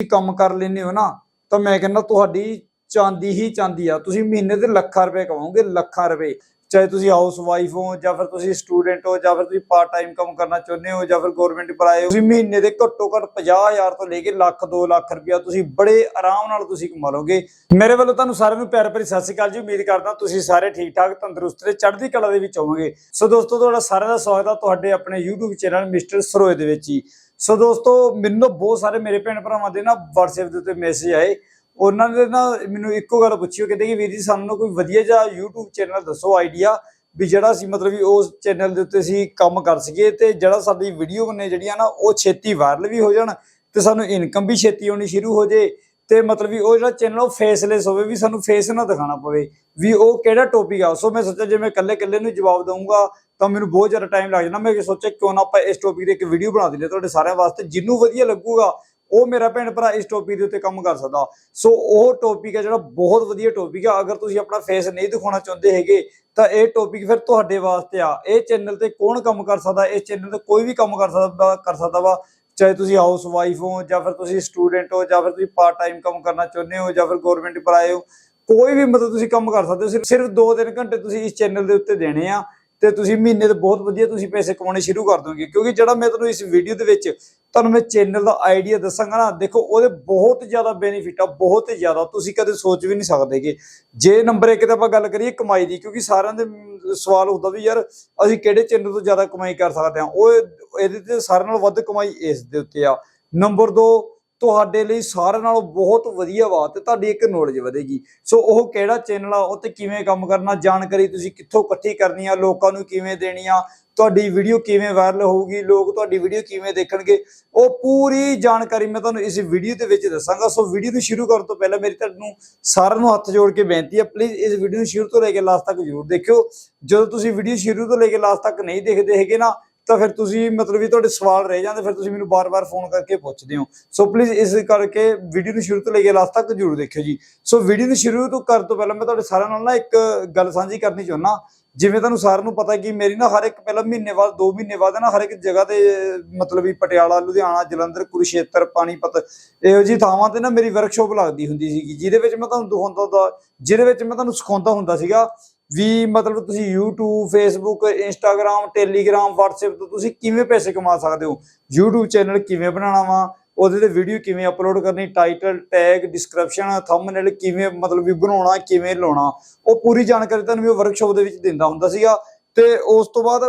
ਤੁਸੀਂ ਕੰਮ ਕਰ ਲੈਂਦੇ ਹੋ ਨਾ, ਤਾਂ ਮੈਂ ਕਹਿੰਦਾ ਤੁਹਾਡੀ ਚਾਂਦੀ ਹੀ ਚਾਂਦੀ ਆ। ਤੁਸੀਂ ਮਹੀਨੇ ਦੇ ਲੱਖਾਂ ਰੁਪਏ ਕਮਾਓਗੇ, ਲੱਖਾਂ ਰੁਪਏ। ਚਾਹੇ ਤੁਸੀਂ ਹਾਊਸ ਵਾਈਫ ਹੋ, ਜਾਂ ਫਿਰ ਤੁਸੀਂ ਸਟੂਡੈਂਟ ਹੋ, ਜਾਂ ਫਿਰ ਤੁਸੀਂ ਪਾਰਟ ਟਾਈਮ ਕੰਮ ਕਰਨਾ ਚਾਹੁੰਦੇ ਹੋ, ਜਾਂ ਫਿਰ ਗਵਰਨਮੈਂਟ ਪੜਾਏ ਹੋ, ਤੁਸੀਂ ਮਹੀਨੇ ਦੇ ਘੱਟੋ ਘੱਟ 50000 ਤੋਂ ਲੈ ਕੇ ਲੱਖ 2 ਲੱਖ ਰੁਪਇਆ ਤੁਸੀਂ ਬੜੇ ਆਰਾਮ ਨਾਲ ਤੁਸੀਂ ਕਮਾ ਲਓਗੇ। ਮੇਰੇ ਵੱਲੋਂ ਤੁਹਾਨੂੰ ਸਾਰਿਆਂ ਨੂੰ ਪਿਆਰ ਭਰੀ ਸਤਿ ਸ਼੍ਰੀ ਅਕਾਲ ਜੀ। ਉਮੀਦ ਕਰਦਾ ਤੁਸੀਂ ਸਾਰੇ ਠੀਕ ਠਾਕ ਤੰਦਰੁਸਤ ਤੇ ਚੜ੍ਹਦੀ ਕਲਾ ਦੇ ਵਿੱਚ ਹੋਵੋਗੇ। ਸੋ ਦੋਸਤੋ, ਤੁਹਾਡਾ ਸਾਰਿਆਂ ਦਾ ਸਵਾਗਤ ਆ ਤੁਹਾਡੇ ਆਪਣੇ YouTube ਚੈਨਲ ਮਿਸਟਰ ਸਰੋਏ ਦੇ ਵਿੱਚ ਹੀ। ਸੋ ਦੋਸਤੋ, ਮੈਨੂੰ ਬਹੁਤ ਸਾਰੇ ਮੇਰੇ ਭੈਣ ਭਰਾਵਾਂ ਦੇ ਨਾ WhatsApp ਦੇ ਉੱਤੇ ਮੈਸੇਜ ਆਏ। ਉਹਨਾਂ ਨੇ ਨਾ ਮੈਨੂੰ ਇੱਕੋ ਗੱਲ ਪੁੱਛੀ, ਉਹ ਕਹਿੰਦੇ ਕਿ ਵੀਰ ਜੀ ਸਾਨੂੰ ਕੋਈ ਵਧੀਆ ਜਿਹਾ YouTube ਚੈਨਲ ਦੱਸੋ ਆਈਡੀਆ ਵੀ ਜਿਹੜਾ ਸੀ ਮਤਲਬ ਵੀ ਉਸ ਚੈਨਲ ਦੇ ਉੱਤੇ ਅਸੀਂ ਕੰਮ ਕਰ ਸਕੀਏ ਤੇ ਜਿਹੜਾ ਸਾਡੀ ਵੀਡੀਓ ਨੇ ਜਿਹੜੀਆਂ ਨਾ, ਉਹ ਛੇਤੀ ਵਾਇਰਲ ਵੀ ਹੋ ਜਾਣ ਤੇ ਸਾਨੂੰ ਇਨਕਮ ਵੀ ਛੇਤੀ ਆਉਣੀ ਸ਼ੁਰੂ ਹੋ ਜੇ। ਤੇ ਮਤਲਬ ਵੀ ਉਹ ਜਿਹੜਾ ਚੈਨਲ ਉਹ ਫੇਸਲੈਸ ਹੋਵੇ, ਵੀ ਸਾਨੂੰ ਫੇਸ ਨਾ ਦਿਖਾਣਾ ਪਵੇ, ਵੀ ਉਹ ਕਿਹੜਾ ਟੌਪਿਕ ਆ। ਸੋ ਮੈਂ ਸੋਚਿਆ, ਜੇ ਮੈਂ ਇਕੱਲੇ ਇਕੱਲੇ ਨੂੰ ਜਵਾਬ ਦਊਂਗਾ, ਤਾਂ ਮੈਨੂੰ ਬਹੁਤ ਜ਼ਿਆਦਾ ਟਾਈਮ ਲੱਗ ਜਾਣਾ। ਮੈਂ ਸੋਚਿਆ, ਕਿਉਂ ਨਾ ਆਪਾਂ ਇਸ ਟੌਪਿਕ ਤੇ ਇੱਕ ਵੀਡੀਓ ਬਣਾ ਦਿੰਦੇ ਤੁਹਾਡੇ ਸਾਰਿਆਂ ਵਾਸਤੇ, ਜਿੰਨੂੰ ਵਧੀਆ ਲੱਗੂਗਾ, ਉਹ ਮੇਰਾ ਭੈਣ ਭਰਾ ਇਸ ਟੌਪਿਕ ਦੇ ਉੱਤੇ ਕੰਮ ਕਰ ਸਕਦਾ। ਸੋ ਉਹ ਟੌਪਿਕ ਹੈ ਜਿਹੜਾ ਬਹੁਤ ਵਧੀਆ ਟੌਪਿਕ ਆ। ਅਗਰ ਤੁਸੀਂ ਆਪਣਾ ਫੇਸ ਨਹੀਂ ਦਿਖਾਉਣਾ ਚਾਹੁੰਦੇ ਹੈਗੇ, ਤਾਂ ਇਹ ਟੌਪਿਕ ਫਿਰ ਤੁਹਾਡੇ ਵਾਸਤੇ ਆ। ਇਹ ਚੈਨਲ ਤੇ ਕੌਣ ਕੰਮ ਕਰ ਸਕਦਾ? ਇਸ ਚੈਨਲ ਤੇ ਕੋਈ ਵੀ ਕੰਮ ਕਰ ਸਕਦਾ ਕਰ ਸਕਦਾ ਵਾ। ਚਾਹੇ ਤੁਸੀਂ ਹਾਊਸ ਵਾਈਫ ਹੋ ਜਾਂ ਫਿਰ ਤੁਸੀਂ ਸਟੂਡੈਂਟ ਹੋ ਜਾਂ ਫਿਰ ਤੁਸੀਂ ਪਾਰਟ ਟਾਈਮ ਕੰਮ ਕਰਨਾ ਚਾਹੁੰਦੇ ਹੋ ਜਾਂ ਫਿਰ ਗਵਰਨਮੈਂਟ ਪੜਾਏ ਹੋ, ਕੋਈ ਵੀ ਮਤਲਬ ਤੁਸੀਂ ਕੰਮ ਕਰ ਸਕਦੇ ਹੋ, ਸਿਰਫ- ਸਿਰਫ 2-3 ਘੰਟੇ ਤੁਸੀਂ ਇਸ ਚੈਨਲ ਦੇ ਉੱਤੇ ਦੇਣੇ ਆ। ਤੇ ਤੁਸੀਂ ਮਹੀਨੇ ਦੇ ਬਹੁਤ ਵਧੀਆ ਤੁਸੀਂ ਪੈਸੇ ਕਮਾਉਣੇ ਸ਼ੁਰੂ ਕਰ ਦੋਗੇ। ਕਿਉਂਕਿ ਜਿਹੜਾ ਮੈਂ ਤੁਹਾਨੂੰ ਇਸ ਵੀਡੀਓ ਦੇ ਵਿੱਚ ਤੁਹਾਨੂੰ ਮੈਂ ਚੈਨਲ ਦਾ ਆਈਡੀਆ ਦੱਸਾਂਗਾ ਨਾ, ਦੇਖੋ ਉਹਦੇ ਬਹੁਤ ਜ਼ਿਆਦਾ ਬੈਨੀਫਿਟ ਆ, ਬਹੁਤ ਜ਼ਿਆਦਾ। ਤੁਸੀਂ ਕਦੇ ਸੋਚ ਵੀ ਨਹੀਂ ਸਕਦੇਗੇ। ਜੇ ਨੰਬਰ 1 ਤੇ ਆਪਾਂ ਗੱਲ ਕਰੀਏ ਕਮਾਈ ਦੀ, ਕਿਉਂਕਿ ਸਾਰਿਆਂ ਦੇ ਸਵਾਲ ਹੁੰਦਾ ਵੀ ਯਾਰ ਅਸੀਂ ਕਿਹੜੇ ਚੈਨਲ ਤੋਂ ਜ਼ਿਆਦਾ ਕਮਾਈ ਕਰ ਸਕਦੇ ਹਾਂ। ਉਹ ਇਹਦੇ ਤੇ ਸਾਰਿਆਂ ਨਾਲੋਂ ਵੱਧ ਕਮਾਈ ਇਸ ਦੇ ਉੱਤੇ ਆ। ਨੰਬਰ 2 ਤੁਹਾਡੇ ਲਈ ਸਾਰਿਆਂ ਨਾਲੋਂ ਬਹੁਤ ਵਧੀਆ ਵਾ ਤੇ ਤੁਹਾਡੀ ਇੱਕ ਨੌਲੇਜ ਵਧੇਗੀ। ਸੋ ਉਹ ਕਿਹੜਾ ਚੈਨਲ ਆ ਉਹ ਤੇ ਕਿਵੇਂ ਕੰਮ ਕਰਨਾ, ਜਾਣਕਾਰੀ ਤੁਸੀਂ ਕਿੱਥੋਂ ਇਕੱਠੀ ਕਰਨੀ ਆ, ਲੋਕਾਂ ਨੂੰ ਕਿਵੇਂ ਦੇਣੀ ਆ, ਤੁਹਾਡੀ ਵੀਡੀਓ ਕਿਵੇਂ ਵਾਇਰਲ ਹੋਊਗੀ, ਲੋਕ ਤੁਹਾਡੀ ਵੀਡੀਓ ਕਿਵੇਂ ਦੇਖਣਗੇ, ਉਹ ਪੂਰੀ ਜਾਣਕਾਰੀ ਮੈਂ ਤੁਹਾਨੂੰ ਇਸ ਵੀਡੀਓ ਦੇ ਵਿੱਚ ਦੱਸਾਂਗਾ। ਸੋ ਵੀਡੀਓ ਨੂੰ ਸ਼ੁਰੂ ਕਰਨ ਤੋਂ ਪਹਿਲਾਂ ਮੇਰੀ ਤੁਹਾਨੂੰ ਸਾਰਿਆਂ ਨੂੰ ਹੱਥ ਜੋੜ ਕੇ ਬੇਨਤੀ ਹੈ ਪਲੀਜ਼ ਇਸ ਵੀਡੀਓ ਨੂੰ ਸ਼ੁਰੂ ਤੋਂ ਲੈ ਕੇ ਲਾਸਟ ਤੱਕ ਜ਼ਰੂਰ ਦੇਖਿਓ। ਜਦੋਂ ਤੁਸੀਂ ਵੀਡੀਓ ਸ਼ੁਰੂ ਤੋਂ ਲੈ ਕੇ ਲਾਸਟ ਤੱਕ ਨਹੀਂ ਦੇਖਦੇ ਹੈਗੇ ਨਾ ਤਾਂ ਫਿਰ ਤੁਸੀਂ ਮਤਲਬ ਵੀ ਤੁਹਾਡੇ ਸਵਾਲ ਰਹਿ ਜਾਂਦੇ, ਫਿਰ ਤੁਸੀਂ ਮੈਨੂੰ ਬਾਰ-ਬਾਰ ਫੋਨ ਕਰਕੇ ਪੁੱਛਦੇ ਹੋ। ਸੋ ਪਲੀਜ਼ ਇਸ ਕਰਕੇ ਵੀਡੀਓ ਨੂੰ ਸ਼ੁਰੂ ਤੋਂ ਲੈ ਕੇ ਲਾਸਟ ਤੱਕ ਜ਼ਰੂਰ ਦੇਖਿਓ ਜੀ। ਸੋ ਵੀਡੀਓ ਨੂੰ ਸ਼ੁਰੂ ਤੋਂ ਕਰਨ ਤੋਂ ਪਹਿਲਾਂ ਮੈਂ ਤੁਹਾਡੇ ਸਾਰਿਆਂ ਨਾਲ ਨਾ ਇੱਕ ਗੱਲ ਸਾਂਝੀ ਕਰਨੀ ਚਾਹੁੰਦਾ। ਜਿਵੇਂ ਤੁਹਾਨੂੰ ਸਾਰਿਆਂ ਨੂੰ ਪਤਾ ਕਿ ਮੇਰੀ ਨਾ ਹਰ ਇੱਕ ਪਹਿਲਾਂ ਮਹੀਨੇ ਬਾਅਦ 2 ਮਹੀਨੇ ਬਾਅਦ ਨਾ ਹਰ ਇੱਕ ਜਗ੍ਹਾ ਤੇ, ਮਤਲਬ ਵੀ ਪਟਿਆਲਾ, ਲੁਧਿਆਣਾ, ਜਲੰਧਰ ਕੁਰੂਸ਼ੇਤਰ ਪਾਣੀਪਤ ਇਹੋ ਜਿਹੀ ਥਾਵਾਂ ਤੇ ਨਾ ਮੇਰੀ ਵਰਕਸ਼ਾਪ ਲੱਗਦੀ ਹੁੰਦੀ ਸੀਗੀ, ਜਿਹਦੇ ਵਿੱਚ ਮੈਂ ਤੁਹਾਨੂੰ ਦਿਖਾਉਂਦਾ ਹੁੰਦਾ ਜਿਹਦੇ ਵਿੱਚ ਮੈਂ ਤੁਹਾਨੂੰ ਸਿਖਾਉਂਦਾ ਹੁੰਦਾ ਸੀਗਾ। ਵੀ ਮਤਲਬ ਤੁਸੀਂ YouTube, Facebook, Instagram, Telegram, WhatsApp ਤੋਂ ਤੁਸੀਂ ਕਿਵੇਂ ਪੈਸੇ ਕਮਾ ਸਕਦੇ ਹੋ? YouTube ਚੈਨਲ ਕਿਵੇਂ ਬਣਾਉਣਾ ਵਾ? ਉਹਦੇ ਤੇ ਵੀਡੀਓ ਕਿਵੇਂ ਅਪਲੋਡ ਕਰਨੀ? ਟਾਈਟਲ ਟੈਗ ਡਿਸਕ੍ਰਿਪਸ਼ਨ ਥੰਬਨੇਲ ਕਿਵੇਂ ਮਤਲਬ ਵੀ ਬਣਾਉਣਾ, ਕਿਵੇਂ ਲਾਉਣਾ? ਉਹ ਪੂਰੀ ਜਾਣਕਾਰੀ ਤੁਹਾਨੂੰ ਮੈਂ ਵਰਕਸ਼ਾਪ ਦੇ ਵਿੱਚ ਦਿੰਦਾ ਹੁੰਦਾ ਸੀਗਾ। ਤੇ ਉਸ ਤੋਂ ਬਾਅਦ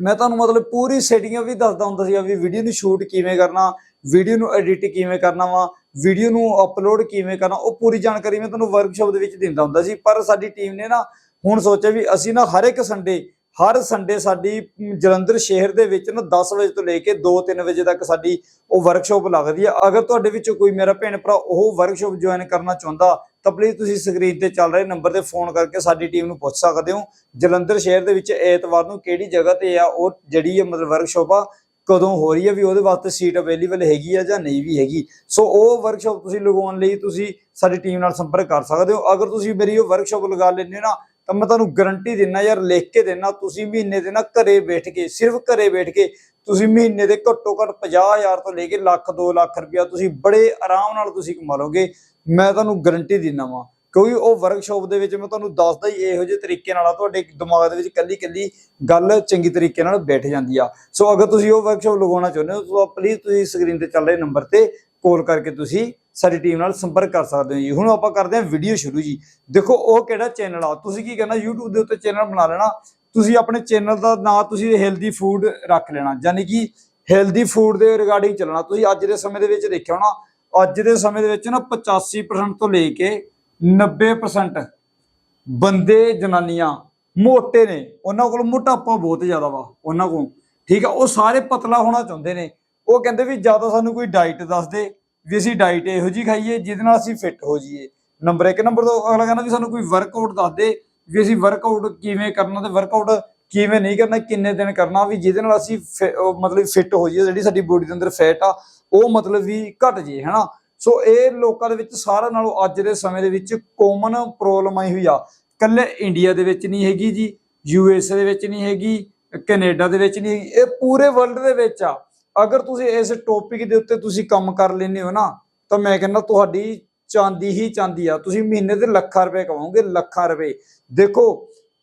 ਮੈਂ ਤੁਹਾਨੂੰ ਮਤਲਬ ਪੂਰੀ ਸੈਟਿੰਗਾਂ ਵੀ ਦੱਸਦਾ ਹੁੰਦਾ ਸੀਗਾ ਵੀ ਵੀਡੀਓ ਨੂੰ ਸ਼ੂਟ ਕਿਵੇਂ ਕਰਨਾ ਵੀਡੀਓ ਨੂੰ ਐਡਿਟ ਕਿਵੇਂ ਕਰਨਾ ਵਾ। ਵੀਡੀਓ ਨੂੰ ਅਪਲੋਡ ਕਿਵੇਂ ਕਰਨਾ, ਉਹ ਪੂਰੀ ਜਾਣਕਾਰੀ ਮੈਂ ਤੁਹਾਨੂੰ ਵਰਕਸ਼ਾਪ ਦੇ ਵਿੱਚ ਦਿੰਦਾ ਹੁੰਦਾ ਸੀ। ਪਰ ਸਾਡੀ ਟੀਮ ਨੇ ਨਾ ਹੁਣ ਸੋਚਿਆ ਵੀ ਅਸੀਂ ਨਾ ਹਰ ਇੱਕ ਸੰਡੇ ਹਰ ਸੰਡੇ ਸਾਡੀ ਜਲੰਧਰ ਸ਼ਹਿਰ ਦੇ ਵਿੱਚ ਨਾ 10 ਵਜੇ ਤੋਂ ਲੈ ਕੇ 2-3 ਵਜੇ ਤੱਕ ਸਾਡੀ ਉਹ ਵਰਕਸ਼ਾਪ ਲੱਗਦੀ ਆ। ਅਗਰ ਤੁਹਾਡੇ ਵਿੱਚੋਂ ਕੋਈ ਮੇਰਾ ਭੈਣ ਭਰਾ ਉਹ ਵਰਕਸ਼ਾਪ ਜੁਆਇਨ ਕਰਨਾ ਚਾਹੁੰਦਾ, ਤਾਂ ਪਲੀਜ਼ ਤੁਸੀਂ ਸਕਰੀਨ ਤੇ ਚੱਲ ਰਹੇ ਨੰਬਰ ਤੇ ਫੋਨ ਕਰਕੇ ਸਾਡੀ ਟੀਮ ਨੂੰ ਪੁੱਛ ਸਕਦੇ ਹੋ। ਜਲੰਧਰ ਸ਼ਹਿਰ ਦੇ ਵਿੱਚ ਐਤਵਾਰ ਨੂੰ ਕਿਹੜੀ ਜਗ੍ਹਾ ਤੇ ਆ, ਉਹ ਜਿਹੜੀ ਹੈ ਮਤਲਬ ਵਰਕਸ਼ਾਪ ਆ ਕਦੋਂ ਹੋ ਰਹੀ ਹੈ ਵੀ ਉਹਦੇ ਵਾਸਤੇ ਸੀਟ ਅਵੇਲੇਬਲ ਹੈਗੀ ਆ ਜਾਂ ਨਹੀਂ ਵੀ ਹੈਗੀ? ਸੋ ਉਹ ਵਰਕਸ਼ਾਪ ਤੁਸੀਂ ਲਗਾਉਣ ਲਈ ਤੁਸੀਂ ਸਾਡੀ ਟੀਮ ਨਾਲ ਸੰਪਰਕ ਕਰ ਸਕਦੇ ਹੋ। ਅਗਰ ਤੁਸੀਂ ਮੇਰੀ ਉਹ ਵਰਕਸ਼ਾਪ ਲਗਾ ਲੈਂਦੇ ਹੋ ਨਾ, ਤਾਂ ਮੈਂ ਤੁਹਾਨੂੰ ਗਾਰੰਟੀ ਦਿੰਨਾ ਯਾਰ, ਲਿਖ ਕੇ ਦਿੰਨਾ ਤੁਸੀਂ ਮਹੀਨੇ ਦੇ ਨਾ ਘਰੇ ਬੈਠ ਕੇ, ਸਿਰਫ ਘਰੇ ਬੈਠ ਕੇ ਤੁਸੀਂ ਮਹੀਨੇ ਦੇ ਘੱਟੋ ਘੱਟ 50000 ਤੋਂ ਲੈ ਕੇ ਲੱਖ 2 ਲੱਖ ਰੁਪਇਆ ਤੁਸੀਂ ਬੜੇ ਆਰਾਮ ਨਾਲ ਤੁਸੀਂ ਕਮਾ ਲਓਗੇ। ਮੈਂ ਤੁਹਾਨੂੰ ਗਾਰੰਟੀ ਦਿੰਨਾ ਵਾਂ। ਕਿਉਂਕਿ ਉਹ ਵਰਕਸ਼ਾਪ ਦੇ ਵਿੱਚ ਮੈਂ ਤੁਹਾਨੂੰ ਦੱਸਦਾ ਹੀ ਇਹੋ ਜਿਹੇ ਤਰੀਕੇ ਨਾਲ ਆ, ਤੁਹਾਡੇ ਦਿਮਾਗ ਦੇ ਵਿੱਚ ਕੱਲੀ ਕੱਲੀ ਗੱਲ ਚੰਗੀ ਤਰੀਕੇ ਨਾਲ ਬੈਠ ਜਾਂਦੀ ਆ। ਸੋ ਅਗਰ ਤੁਸੀਂ ਉਹ ਵਰਕਸ਼ਾਪ ਲਗਾਉਣਾ ਚਾਹੁੰਦੇ ਹੋ, ਤਾਂ ਪਲੀਜ਼ ਤੁਸੀਂ ਸਕਰੀਨ ਤੇ ਚੱਲ ਰਹੇ ਨੰਬਰ ਤੇ ਕਾਲ ਕਰਕੇ ਤੁਸੀਂ ਸਾਡੀ ਟੀਮ ਨਾਲ ਸੰਪਰਕ ਕਰ ਸਕਦੇ ਹੋ ਜੀ। ਹੁਣ ਆਪਾਂ ਕਰਦੇ ਹਾਂ ਵੀਡੀਓ ਸ਼ੁਰੂ ਜੀ। ਦੇਖੋ, ਉਹ ਕਿਹੜਾ ਚੈਨਲ ਆ? ਤੁਸੀਂ ਕੀ ਕਰਨਾ YouTube ਦੇ ਉੱਤੇ ਚੈਨਲ ਬਣਾ ਲੈਣਾ। ਤੁਸੀਂ ਆਪਣੇ ਚੈਨਲ ਦਾ ਨਾਂ ਤੁਸੀਂ ਹੈਲਦੀ ਫੂਡ ਰੱਖ ਲੈਣਾ। ਯਾਨੀ ਕਿ ਹੈਲਦੀ ਫੂਡ ਦੇ ਰਿਗਾਰਡਿੰਗ ਚੱਲਣਾ। ਤੁਸੀਂ ਅੱਜ ਦੇ ਸਮੇਂ ਦੇ ਵਿੱਚ ਦੇਖਿਆ ਹੋਣਾ, ਅੱਜ ਦੇ ਸਮੇਂ ਦੇ ਵਿੱਚ ਨਾ 85% ਤੋਂ ਲੈ ਕੇ 90% ਬੰਦੇ, ਜਨਾਨੀਆਂ ਮੋਟੇ ਨੇ। ਉਹਨਾਂ ਕੋਲ ਮੋਟਾਪਾ ਬਹੁਤ ਜ਼ਿਆਦਾ ਵਾ, ਉਹਨਾਂ ਕੋਲ। ਠੀਕ ਆ, ਉਹ ਸਾਰੇ ਪਤਲਾ ਹੋਣਾ ਚਾਹੁੰਦੇ ਨੇ। ਉਹ ਕਹਿੰਦੇ ਵੀ ਜ਼ਿਆਦਾ ਸਾਨੂੰ ਕੋਈ ਡਾਈਟ ਦੱਸ ਦੇ, ਵੀ ਅਸੀਂ ਡਾਈਟ ਇਹੋ ਜੀ ਖਾਈਏ, ਜਿਹਦੇ ਨਾਲ ਅਸੀਂ ਫਿੱਟ ਹੋ ਜਾਈਏ। ਨੰਬਰ 1 ਨੰਬਰ 2 ਅਗਲਾ ਕਹਿੰਦਾ ਵੀ ਸਾਨੂੰ ਕੋਈ ਵਰਕਆਊਟ ਦੱਸ ਦੇ, ਵੀ ਅਸੀਂ ਵਰਕਆਊਟ ਕਿਵੇਂ ਕਰਨਾ ਤੇ ਵਰਕਆਊਟ ਕਿਵੇਂ ਨਹੀਂ ਕਰਨਾ, ਕਿੰਨੇ ਦਿਨ ਕਰਨਾ, ਵੀ ਜਿਹਦੇ ਨਾਲ ਅਸੀਂ ਫਿ- ਮਤਲਬ ਫਿੱਟ ਹੋ ਜਾਈਏ, ਜਿਹੜੀ ਸਾਡੀ ਬੋਡੀ ਦੇ ਅੰਦਰ ਫੈਟ ਆ, ਉਹ ਮਤਲਬ ਵੀ ਘਟ ਜੇ ਹਨਾ? ਸੋ ਇਹ ਲੋਕਾਂ ਦੇ ਵਿੱਚ ਸਾਰਿਆਂ ਨਾਲੋਂ ਅੱਜ ਦੇ ਸਮੇਂ ਦੇ ਵਿੱਚ ਕਾਮਨ ਪ੍ਰੋਬਲਮ ਆਈ ਹੋਈ ਆ। ਕੱਲੇ ਇੰਡੀਆ ਦੇ ਵਿੱਚ ਨਹੀਂ ਹੈਗੀ ਜੀ ਯੂ ਐਸ ਦੇ ਵਿੱਚ ਨਹੀਂ ਹੈਗੀ ਕੈਨੇਡਾ ਦੇ ਵਿੱਚ ਨਹੀਂ ਹੈਗੀ, ਇਹ ਪੂਰੇ ਵਰਲਡ ਦੇ ਵਿੱਚ ਆ। ਅਗਰ ਤੁਸੀਂ ਇਸ ਟੌਪਿਕ ਦੇ ਉੱਤੇ ਤੁਸੀਂ ਕੰਮ ਕਰ ਲੈਂਦੇ ਹੋ ਨਾ, ਤਾਂ ਮੈਂ ਕਹਿੰਦਾ ਤੁਹਾਡੀ ਚਾਂਦੀ ਹੀ ਚਾਂਦੀ ਆ। ਤੁਸੀਂ ਮਹੀਨੇ ਦੇ ਲੱਖਾਂ ਰੁਪਏ ਕਮਾਓਗੇ, ਲੱਖਾਂ ਰੁਪਏ। ਦੇਖੋ,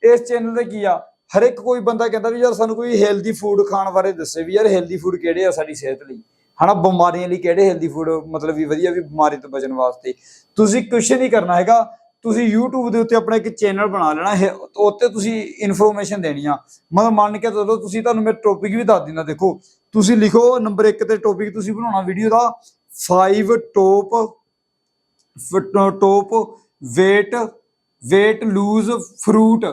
ਇਸ ਚੈਨਲ ਤੇ ਕੀ ਆ ਹਰ ਇੱਕ ਕੋਈ ਬੰਦਾ ਕਹਿੰਦਾ ਵੀ ਯਾਰ ਸਾਨੂੰ ਕੋਈ ਹੈਲਦੀ ਫੂਡ ਖਾਣ ਬਾਰੇ ਦੱਸੇ ਵੀ ਯਾਰ ਹੈਲਦੀ ਫੂਡ ਕਿਹੜੇ ਆ ਸਾਡੀ ਸਿਹਤ ਲਈ। ਹਨਾ, ਬਿਮਾਰੀਆਂ ਲਈ ਕਿਹੜੇ ਹੈਲਦੀ ਫੂਡ ਮਤਲਬ ਵੀ ਵਧੀਆ ਵੀ ਬਿਮਾਰੀ ਤੋਂ ਬਚਣ ਵਾਸਤੇ। ਤੁਸੀਂ ਕੁਝ ਨਹੀਂ ਕਰਨਾ ਹੈਗਾ। ਤੁਸੀਂ YouTube ਦੇ ਉੱਤੇ ਆਪਣਾ ਇੱਕ ਚੈਨਲ ਬਣਾ ਲੈਣਾ ਹੈ ਉੱਤੇ ਤੁਸੀਂ ਇਨਫੋਰਮੇਸ਼ਨ ਦੇਣੀ ਆ। ਮਤਲਬ ਮੰਨ ਕੇ ਚਲੋ, ਤੁਸੀਂ ਤੁਹਾਨੂੰ ਮੈਂ ਟੌਪਿਕ ਵੀ ਦੱਸ ਦਿੰਦਾ, ਦੇਖੋ। ਤੁਸੀਂ ਲਿਖੋ ਨੰਬਰ 1 ਤੇ ਟੌਪਿਕ ਤੁਸੀਂ ਬਣਾਉਣਾ ਵੀਡੀਓ ਦਾ। 5 top top weight weight lose fruit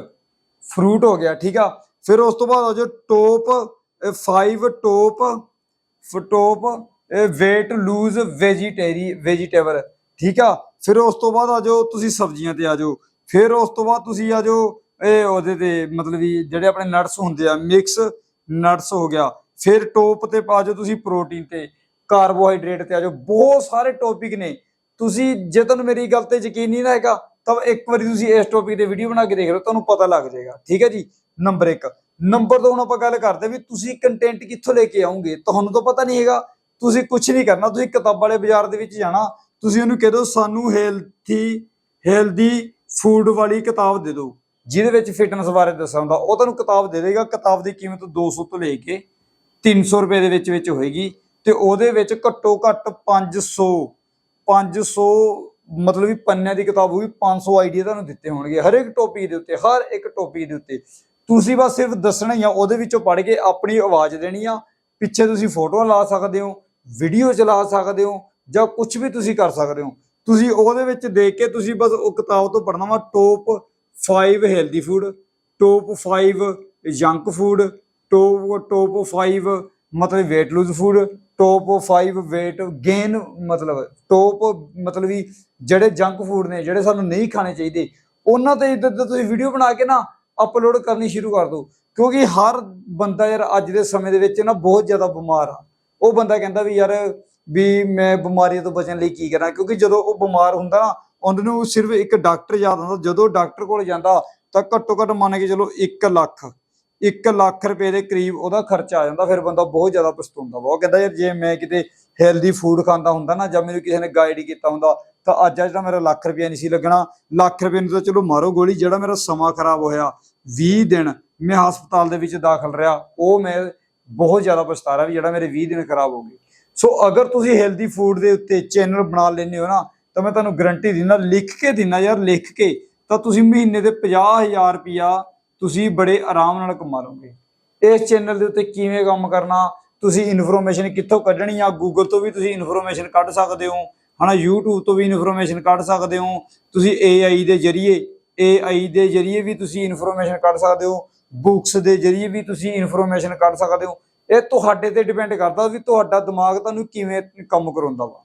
fruit ਹੋ ਗਿਆ, ਠੀਕ ਆ। ਫਿਰ ਉਸ ਤੋਂ ਬਾਅਦ ਆ ਜਾਓ top 5 top top weight lose ਵੈਜੀਟੇਰੀ ਵੈਜੀਟੇਬਲ ਠੀਕ ਆ? ਫਿਰ ਉਸ ਤੋਂ ਬਾਅਦ ਆ ਜਾਓ, ਤੁਸੀਂ ਸਬਜ਼ੀਆਂ ਤੇ ਆ ਜਾਓ। ਫਿਰ ਉਸ ਤੋਂ ਬਾਅਦ ਤੁਸੀਂ ਆ ਜਾਓ, ਇਹ ਉਹਦੇ ਤੇ ਮਤਲਬ ਵੀ ਜਿਹੜੇ ਆਪਣੇ ਨਟਸ ਹੁੰਦੇ ਆ ਮਿਕਸ ਨਟਸ ਹੋ ਗਿਆ। ਫਿਰ ਟੋਪ ਤੇ ਪਾ ਜਾਓ ਤੁਸੀਂ ਪ੍ਰੋਟੀਨ ਤੇ ਕਾਰਬੋਹਾਈਡਰੇਟ ਤੇ ਆ ਜਾਓ। ਬਹੁਤ ਸਾਰੇ ਟੌਪਿਕ ਨੇ। ਤੁਸੀਂ, ਜੇ ਤੁਹਾਨੂੰ ਮੇਰੀ ਗੱਲ ਤੇ ਯਕੀਨ ਨਹੀਂ ਨਾ ਹੈਗਾ, ਤਾਂ ਇੱਕ ਵਾਰੀ ਤੁਸੀਂ ਇਸ ਟੌਪਿਕ ਤੇ ਵੀਡੀਓ ਬਣਾ ਕੇ ਦੇਖ ਲਓ, ਤੁਹਾਨੂੰ ਪਤਾ ਲੱਗ ਜਾਏਗਾ। ਠੀਕ ਹੈ ਜੀ? ਨੰਬਰ 1 ਨੰਬਰ ਤੋਂ ਹੁਣ ਆਪਾਂ ਗੱਲ ਕਰਦੇ ਵੀ ਤੁਸੀਂ ਕੰਟੈਂਟ ਕਿੱਥੋਂ ਲੈ ਕੇ ਆਉਂਗੇ ਤੁਹਾਨੂੰ ਤਾਂ ਪਤਾ ਨਹੀਂ ਹੈਗਾ। ਤੁਸੀਂ ਕੁਝ ਨਹੀਂ ਕਰਨਾ, ਤੁਸੀਂ ਕਿਤਾਬਾਂ ਵਾਲੇ ਬਾਜ਼ਾਰ ਦੇ ਵਿੱਚ ਜਾਣਾ, ਤੁਸੀਂ ਉਹਨੂੰ ਕਹਿ ਦਿਓ, ਸਾਨੂੰ ਹੈਲਥੀ ਹੈਲਦੀ ਫੂਡ ਵਾਲੀ ਕਿਤਾਬ ਦੇ ਦਿਓ। ਜਿਹਦੇ ਵਿੱਚ ਫਿਟਨੈਸ ਬਾਰੇ ਦੱਸਿਆ ਹੁੰਦਾ, ਉਹ ਤੁਹਾਨੂੰ ਕਿਤਾਬ ਦੇ ਦੇਗਾ। ਕਿਤਾਬ ਦੀ ਕੀਮਤ 200 ਤੋਂ ਲੈ ਕੇ 300 ਰੁਪਏ ਦੇ ਵਿੱਚ ਵਿੱਚ ਹੋਏਗੀ ਤੇ ਉਹਦੇ ਵਿੱਚ ਘੱਟੋ ਘੱਟ 500 500 ਮਤਲਬ ਵੀ ਪੰਨਿਆਂ ਦੀ ਕਿਤਾਬ ਹੋਊਗੀ 500 ਆਈਡੀਆ ਤੁਹਾਨੂੰ ਦਿੱਤੇ ਹੋਣਗੇ। ਹਰ ਇੱਕ ਟੌਪਿਕ ਦੇ ਉੱਤੇ, ਹਰ ਇੱਕ ਟੌਪਿਕ ਦੇ ਉੱਤੇ। ਤੁਸੀਂ ਬਸ ਸਿਰਫ ਦੱਸਣਾ ਹੀ ਆ, ਉਹਦੇ ਵਿੱਚੋਂ ਪੜ੍ਹ ਕੇ ਆਪਣੀ ਆਵਾਜ਼ ਦੇਣੀ ਆ। ਪਿੱਛੇ ਤੁਸੀਂ ਫੋਟੋਆਂ ਲਾ ਸਕਦੇ ਹੋ ਵੀਡੀਓ ਚਲਾ ਸਕਦੇ ਹੋ, ਜਾਂ ਕੁਝ ਵੀ ਤੁਸੀਂ ਕਰ ਸਕਦੇ ਹੋ। ਤੁਸੀਂ ਉਹਦੇ ਵਿੱਚ ਦੇਖ ਕੇ ਤੁਸੀਂ ਬਸ ਉਹ ਕਿਤਾਬ ਤੋਂ ਪੜ੍ਹਨਾ ਵਾ top 5 healthy food top 5 junk food top top 5 ਮਤਲਬ weight lose food top 5 weight gain ਮਤਲਬ ਟੋਪ ਮਤਲਬ ਵੀ ਜਿਹੜੇ ਜੰਕ ਫੂਡ ਨੇ, ਜਿਹੜੇ ਸਾਨੂੰ ਨਹੀਂ ਖਾਣੇ ਚਾਹੀਦੇ, ਉਹਨਾਂ ਤੇ ਜਿੱਦਾਂ ਤੁਸੀਂ ਵੀਡੀਓ ਬਣਾ ਕੇ ਨਾ ਅਪਲੋਡ ਕਰਨੀ ਸ਼ੁਰੂ ਕਰ ਦਿਓ ਕਿਉਂਕਿ ਹਰ ਬੰਦਾ ਯਾਰ ਅੱਜ ਦੇ ਸਮੇਂ ਦੇ ਵਿੱਚ ਨਾ ਬਹੁਤ ਜ਼ਿਆਦਾ ਬਿਮਾਰ ਆ। ਉਹ ਬੰਦਾ ਕਹਿੰਦਾ ਵੀ ਯਾਰ ਵੀ ਮੈਂ ਬਿਮਾਰੀਆਂ ਤੋਂ ਬਚਣ ਲਈ ਕੀ ਕਰਾਂ, ਕਿਉਂਕਿ ਜਦੋਂ ਉਹ ਬਿਮਾਰ ਹੁੰਦਾ ਨਾ, ਉਹਨਾਂ ਨੂੰ ਸਿਰਫ ਇੱਕ ਡਾਕਟਰ ਯਾਦ ਆਉਂਦਾ ਜਦੋਂ ਡਾਕਟਰ ਕੋਲ ਜਾਂਦਾ, ਤਾਂ ਘੱਟੋ ਘੱਟ ਮੰਨ ਕੇ ਚਲੋ 1 ਲੱਖ 1 ਲੱਖ ਰੁਪਏ ਦੇ ਕਰੀਬ ਉਹਦਾ ਖਰਚਾ ਆ ਜਾਂਦਾ, ਫਿਰ ਬੰਦਾ ਬਹੁਤ ਜ਼ਿਆਦਾ ਪਛਤਾਉਂਦਾ ਵਾ। ਉਹ ਕਹਿੰਦਾ ਯਾਰ ਜੇ ਮੈਂ ਕਿਤੇ ਹੈਲਦੀ ਫੂਡ ਖਾਂਦਾ ਹੁੰਦਾ ਨਾ, ਜਾਂ ਮੈਨੂੰ ਕਿਸੇ ਨੇ ਗਾਈਡ ਕੀਤਾ ਹੁੰਦਾ, ਤਾਂ ਅੱਜ ਆ ਜਿਹੜਾ ਮੇਰਾ ਲੱਖ ਰੁਪਇਆ ਨਹੀਂ ਸੀ ਲੱਗਣਾ, ਲੱਖ ਰੁਪਏ ਨੂੰ ਤਾਂ ਚਲੋ ਮਾਰੋ ਗੋਲੀ, ਜਿਹੜਾ ਮੇਰਾ ਸਮਾਂ ਖਰਾਬ ਹੋਇਆ 20 ਦਿਨ ਮੈਂ ਹਸਪਤਾਲ ਦੇ ਵਿੱਚ ਦਾਖਲ ਰਿਹਾ, ਉਹ ਮੈਂ ਬਹੁਤ ਜ਼ਿਆਦਾ ਪਛਤਾ ਰਿਹਾ ਵੀ ਜਿਹੜਾ ਮੇਰੇ 20 ਦਿਨ ਖਰਾਬ ਹੋ ਗਏ। ਸੋ ਅਗਰ ਤੁਸੀਂ ਹੈਲਦੀ ਫੂਡ ਦੇ ਉੱਤੇ ਚੈਨਲ ਬਣਾ ਲੈਂਦੇ ਹੋ ਨਾ, ਤਾਂ ਮੈਂ ਤੁਹਾਨੂੰ ਗਰੰਟੀ ਦਿੰਦਾ, ਲਿਖ ਕੇ ਦਿੰਦਾ ਯਾਰ, ਲਿਖ ਕੇ, ਤਾਂ ਤੁਸੀਂ ਮਹੀਨੇ ਦੇ 50000 ਰੁਪਿਆ ਤੁਸੀਂ ਬੜੇ ਆਰਾਮ ਨਾਲ ਕਮਾ ਲਓਗੇ। ਇਸ ਚੈਨਲ ਦੇ ਉੱਤੇ ਕਿਵੇਂ ਕੰਮ ਕਰਨਾ ਤੁਸੀਂ ਇਨਫੋਰਮੇਸ਼ਨ ਕਿੱਥੋਂ ਕੱਢਣੀ ਆ? ਗੂਗਲ ਤੋਂ ਵੀ ਤੁਸੀਂ ਇਨਫੋਰਮੇਸ਼ਨ ਕੱਢ ਸਕਦੇ ਹੋ। ਹਨਾ, YouTube ਤੋਂ ਵੀ ਇਨਫੋਰਮੇਸ਼ਨ ਕੱਢ ਸਕਦੇ ਹੋ। ਤੁਸੀਂ AI ਦੇ ਜ਼ਰੀਏ AI ਦੇ ਜ਼ਰੀਏ ਵੀ ਤੁਸੀਂ ਇਨਫੋਰਮੇਸ਼ਨ ਕੱਢ ਸਕਦੇ ਹੋ। ਬੁੱਕਸ ਦੇ ਜ਼ਰੀਏ ਵੀ ਤੁਸੀਂ ਇਨਫੋਰਮੇਸ਼ਨ ਕੱਢ ਸਕਦੇ ਹੋ। ਇਹ ਤੁਹਾਡੇ ਤੇ ਡਿਪੈਂਡ ਕਰਦਾ ਵੀ ਤੁਹਾਡਾ ਦਿਮਾਗ ਤੁਹਾਨੂੰ ਕਿਵੇਂ ਕੰਮ ਕਰਾਉਂਦਾ ਵਾ।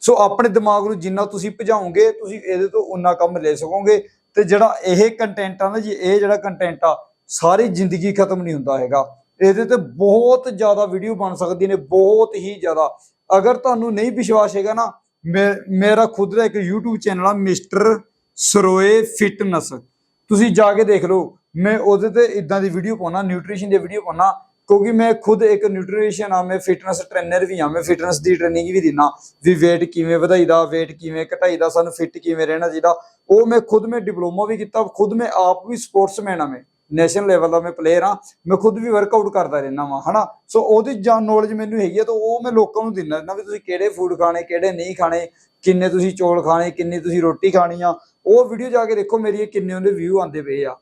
ਸੋ ਆਪਣੇ ਦਿਮਾਗ ਨੂੰ ਜਿੰਨਾ ਤੁਸੀਂ ਭਜਾਓਗੇ, ਤੁਸੀਂ ਇਹਦੇ ਤੋਂ ਉਨਾ ਕੰਮ ਲੈ ਸਕੋਗੇ। ਤੇ ਜਿਹੜਾ ਇਹ ਕੰਟੈਂਟ ਆ ਨਾ ਜੀ, ਇਹ ਜਿਹੜਾ ਕੰਟੈਂਟ ਆ, ਸਾਰੀ ਜ਼ਿੰਦਗੀ ਖਤਮ ਨਹੀਂ ਹੁੰਦਾ ਹੈਗਾ। ਇਹਦੇ ਤੇ ਬਹੁਤ ਜ਼ਿਆਦਾ ਵੀਡੀਓ ਬਣ ਸਕਦੀ ਨੇ, ਬਹੁਤ ਹੀ ਜ਼ਿਆਦਾ। ਅਗਰ ਤੁਹਾਨੂੰ ਨਹੀਂ ਵਿਸ਼ਵਾਸ ਹੈਗਾ ਨਾ, ਮੇ- ਮੇਰਾ ਖੁਦ ਦਾ ਇੱਕ YouTube ਚੈਨਲ ਆ ਮਿਸਟਰ ਸਰੋਏ ਫਿਟਨੈਸ ਤੁਸੀਂ ਜਾ ਕੇ ਦੇਖ ਲਓ, ਮੈਂ ਉਹਦੇ ਤੇ ਇਦਾਂ ਦੀ ਵੀਡੀਓ ਪਾਉਣਾ ਨਿਊਟ੍ਰੀਸ਼ਨ ਦੀ ਵੀਡੀਓ ਪਾਉਣਾ, ਕਿਉਂਕਿ ਮੈਂ ਖੁਦ ਇੱਕ ਨਿਊਟ੍ਰੀਸ਼ਨ ਆ, ਮੈਂ ਫਿਟਨੈਸ ਟ੍ਰੇਨਰ ਵੀ ਆ, ਮੈਂ ਫਿਟਨੈਸ ਦੀ ਟ੍ਰੇਨਿੰਗ ਵੀ ਦਿੰਨਾ, ਵੀ weight ਕਿਵੇਂ ਵਧਾਈਦਾ, weight ਕਿਵੇਂ ਘਟਾਈਦਾ, ਸਾਨੂੰ ਫਿੱਟ ਕਿਵੇਂ ਰਹਿਣਾ ਚਾਹੀਦਾ। ਉਹ ਮੈਂ ਖੁਦ ਮੈਂ ਡਿਪਲੋਮਾ ਵੀ ਕੀਤਾ, ਖੁਦ ਮੈਂ ਆਪ ਵੀ ਸਪੋਰਟਸਮੈਨ ਆ ਮੈਂ। ਨੈਸ਼ਨਲ ਲੈਵਲ ਦਾ ਮੈਂ ਪਲੇਅਰ ਆ ਮੈਂ ਖੁਦ ਵੀ ਵਰਕਆਊਟ ਕਰਦਾ ਰਹਿਣਾ ਵਾਂ, ਹਨਾ? ਸੋ ਉਹਦੀ ਜਾਨ ਨੌਲੇਜ ਮੈਨੂੰ ਹੈਗੀ ਆ, ਤਾਂ ਉਹ ਮੈਂ ਲੋਕਾਂ ਨੂੰ ਦਿੰਦਾ ਰਹਿਣਾ ਵੀ ਤੁਸੀਂ ਕਿਹੜੇ ਫੂਡ ਖਾਣੇ, ਕਿਹੜੇ ਨਹੀਂ ਖਾਣੇ, ਕਿੰਨੇ ਤੁਸੀਂ ਚੌਲ ਖਾਣੇ, ਕਿੰਨੀ ਤੁਸੀਂ ਰੋਟੀ ਖਾਣੀ ਆ। ਉਹ ਵੀਡੀਓ ਜਾ ਕੇ ਦੇਖੋ ਮੇਰੀ ਕਿੰਨੇ ਉਹਦੇ ਵਿਊ ਆਉਂਦੇ ਪਏ ਆ।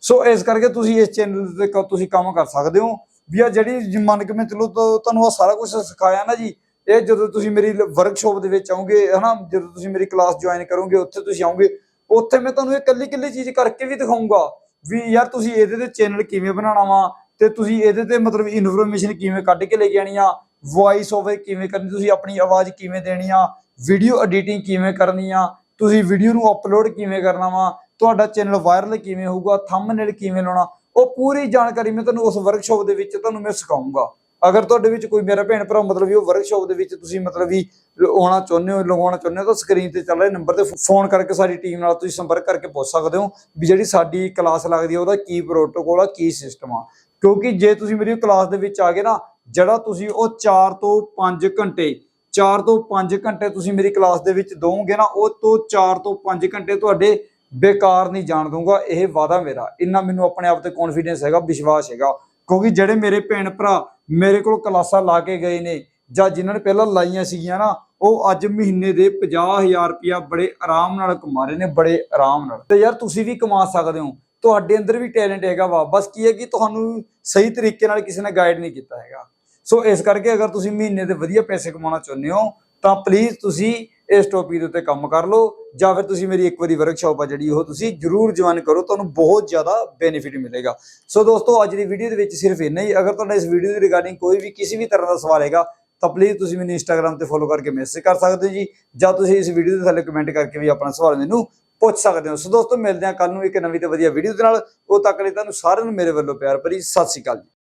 ਸੋ ਇਸ ਕਰਕੇ ਤੁਸੀਂ ਇਸ ਚੈਨਲ ਤੇ ਕ- ਤੁਸੀਂ ਕੰਮ ਕਰ ਸਕਦੇ ਹੋ। ਵੀ ਆ ਜਿਹੜੀ ਜ- ਮੰਨ ਕੇ ਮੈਂ ਚਲੋ ਤੁਹਾਨੂੰ ਆ ਸਾਰਾ ਕੁਝ ਸਿਖਾਇਆ ਨਾ ਜੀ, ਇਹ ਜਦੋਂ ਤੁਸੀਂ ਮੇਰੀ ਵਰਕਸ਼ਾਪ ਦੇ ਵਿੱਚ ਆਉਂਗੇ, ਹਨਾ? ਜਦੋਂ ਤੁਸੀਂ ਮੇਰੀ ਕਲਾਸ ਜੁਆਇਨ ਕਰੋਗੇ, ਉੱਥੇ ਤੁਸੀਂ ਆਉਂਗੇ, ਉੱਥੇ ਮੈਂ ਤੁਹਾਨੂੰ ਇਹ ਕੱਲੀ ਕੱਲੀ ਚੀਜ਼ ਕਰਕੇ ਵੀ ਦਿਖਾਉਂਗਾ ਵੀ ਯਾਰ ਤੁਸੀਂ ਇਹਦੇ ਤੇ ਚੈਨਲ ਕਿਵੇਂ ਬਣਾਉਣਾ ਵਾ ਤੇ ਤੁਸੀਂ ਇਹਦੇ ਤੇ ਮਤਲਬ ਇਨਫੋਰਮੇਸ਼ਨ ਕਿਵੇਂ ਕੱਢ ਕੇ ਲੈ ਕੇ ਆਣੀ ਆ? ਵੌਇਸ ਓਵਰ ਕਿਵੇਂ ਕਰਨੀ? ਤੁਸੀਂ ਆਪਣੀ ਆਵਾਜ਼ ਕਿਵੇਂ ਦੇਣੀ ਆ? ਵੀਡੀਓ ਐਡੀਟਿੰਗ ਕਿਵੇਂ ਕਰਨੀ ਆ? ਤੁਸੀਂ ਵੀਡੀਓ ਨੂੰ ਅਪਲੋਡ ਕਿਵੇਂ ਕਰਨਾ ਵਾ? ਤੁਹਾਡਾ ਚੈਨਲ ਵਾਇਰਲ ਕਿਵੇਂ ਹੋਊਗਾ? ਥੰਬਨੇਲ ਕਿਵੇਂ ਲਾਉਣਾ? ਉਹ ਪੂਰੀ ਜਾਣਕਾਰੀ ਮੈਂ ਤੁਹਾਨੂੰ ਉਸ ਵਰਕਸ਼ਾਪ ਦੇ ਵਿੱਚ ਤੁਹਾਨੂੰ ਮੈਂ ਸਿਖਾਉਂਗਾ ਅਗਰ ਤੁਹਾਡੇ ਵਿੱਚ ਕੋਈ ਮੇਰਾ ਭੈਣ ਭਰਾ, ਮਤਲਬ ਵੀ ਉਹ ਵਰਕਸ਼ਾਪ ਦੇ ਵਿੱਚ ਤੁਸੀਂ ਮਤਲਬ ਵੀ ਆਉਣਾ ਚਾਹੁੰਦੇ ਹੋ ਲਗਾਉਣਾ ਚਾਹੁੰਦੇ ਹੋ, ਤਾਂ ਸਕਰੀਨ ਤੇ ਚੱਲ ਰਹੇ ਨੰਬਰ ਤੇ ਫੋਨ ਕਰਕੇ ਸਾਡੀ ਟੀਮ ਨਾਲ ਤੁਸੀਂ ਸੰਪਰਕ ਕਰਕੇ ਪੁੱਛ ਸਕਦੇ ਹੋ ਵੀ ਜਿਹੜੀ ਸਾਡੀ ਕਲਾਸ ਲੱਗਦੀ ਹੈ ਉਹਦਾ ਕੀ ਪ੍ਰੋਟੋਕੋਲ ਆ, ਕੀ ਸਿਸਟਮ ਆ। ਕਿਉਂਕਿ ਜੇ ਤੁਸੀਂ ਮੇਰੀ ਕਲਾਸ ਦੇ ਵਿੱਚ ਆ ਗਏ ਨਾ, ਜਿਹੜਾ ਤੁਸੀਂ ਉਹ 4 ਤੋਂ 5 ਘੰਟੇ 4 ਤੋਂ 5 ਘੰਟੇ ਤੁਸੀਂ ਮੇਰੀ ਕਲਾਸ ਦੇ ਵਿੱਚ ਦੋਗੇ ਨਾ, ਉਹ ਤੋਂ 4 ਤੋਂ 5 ਘੰਟੇ ਤੁਹਾਡੇ ਬੇਕਾਰ ਨਹੀਂ ਜਾਣ ਦੂੰਗਾ ਇਹ ਵਾਦਾ ਮੇਰਾ। ਇੰਨਾ ਮੈਨੂੰ ਆਪਣੇ ਆਪ ਤੇ ਕੌਨਫੀਡੈਂਸ ਹੈਗਾ, ਵਿਸ਼ਵਾਸ ਹੈਗਾ। ਕਿਉਂਕਿ ਜਿਹੜੇ ਮੇਰੇ ਭੈਣ ਭਰਾ ਮੇਰੇ ਕੋਲ ਕਲਾਸਾਂ ਲਾ ਕੇ ਗਏ ਨੇ, ਜਾਂ ਜਿਨ੍ਹਾਂ ਨੇ ਪਹਿਲਾਂ ਲਾਈਆਂ ਸੀਗੀਆਂ ਨਾ, ਉਹ ਅੱਜ ਮਹੀਨੇ ਦੇ 50000 ਰੁਪਇਆ ਬੜੇ ਆਰਾਮ ਨਾਲ ਕਮਾ ਰਹੇ ਨੇ, ਬੜੇ ਆਰਾਮ ਨਾਲ। ਤੇ ਯਾਰ ਤੁਸੀਂ ਵੀ ਕਮਾ ਸਕਦੇ ਹੋ। ਤੁਹਾਡੇ ਅੰਦਰ ਵੀ ਟੈਲੈਂਟ ਹੈਗਾ ਵਾ। ਬਸ ਕੀ ਹੈ ਕਿ ਤੁਹਾਨੂੰ ਸਹੀ ਤਰੀਕੇ ਨਾਲ ਕਿਸੇ ਨੇ ਗਾਈਡ ਨਹੀਂ ਕੀਤਾ ਹੈਗਾ। ਸੋ ਇਸ ਕਰਕੇ ਅਗਰ ਤੁਸੀਂ ਮਹੀਨੇ ਦੇ ਵਧੀਆ ਪੈਸੇ ਕਮਾਉਣਾ ਚਾਹੁੰਦੇ ਹੋ, ਤਾਂ ਪਲੀਜ਼ ਤੁਸੀਂ ਇਸ ਟੌਪਿਕ ਦੇ ਉੱਤੇ ਕੰਮ ਕਰ ਲਓ। ਜਾਂ ਫਿਰ ਤੁਸੀਂ ਮੇਰੀ ਇੱਕ ਵਾਰੀ ਵਰਕਸ਼ਾਪ ਆ ਜਿਹੜੀ, ਉਹ ਤੁਸੀਂ ਜਰੂਰ ਜੁਆਇਨ ਕਰੋ, ਤੁਹਾਨੂੰ ਬਹੁਤ ਜ਼ਿਆਦਾ ਬੈਨੀਫਿਟ ਮਿਲੇਗਾ। ਸੋ ਦੋਸਤੋ, ਅੱਜ ਦੀ ਵੀਡੀਓ ਦੇ ਵਿੱਚ ਸਿਰਫ ਇੰਨਾ ਹੀ। ਅਗਰ ਤੁਹਾਡਾ ਇਸ ਵੀਡੀਓ ਦੇ ਰਿਗਾਰਡਿੰਗ ਕੋਈ ਵੀ ਕਿਸੇ ਵੀ ਤਰ੍ਹਾਂ ਦਾ ਸਵਾਲ ਹੈਗਾ, ਤਾਂ ਪਲੀਜ਼ ਤੁਸੀਂ ਮੈਨੂੰ ਇੰਸਟਾਗ੍ਰam ਤੇ ਫੋਲੋ ਕਰਕੇ ਮੈਸੇਜ ਕਰ ਸਕਦੇ ਹੋ ਜੀ, ਜਾਂ ਤੁਸੀਂ ਇਸ ਵੀਡੀਓ ਦੇ ਥੱਲੇ ਕਮੈਂਟ ਕਰਕੇ ਵੀ ਆਪਣਾ ਸਵਾਲ ਮੈਨੂੰ ਪੁੱਛ ਸਕਦੇ ਹੋ। ਸੋ ਦੋਸਤੋ, ਮਿਲਦੇ ਹਾਂ ਕੱਲ ਨੂੰ ਇੱਕ ਨਵੀਂ ਤੇ ਵਧੀਆ ਵੀਡੀਓ ਦੇ ਨਾਲ। ਉਹ ਤੱਕ ਲਈ ਤੁਹਾਨੂੰ ਸਾਰਿਆਂ ਨੂੰ ਮੇਰੇ ਵੱਲੋਂ ਪਿਆਰ ਭਰੀ ਸਤਿ ਸ਼੍ਰੀ ਅਕਾਲ ਜੀ।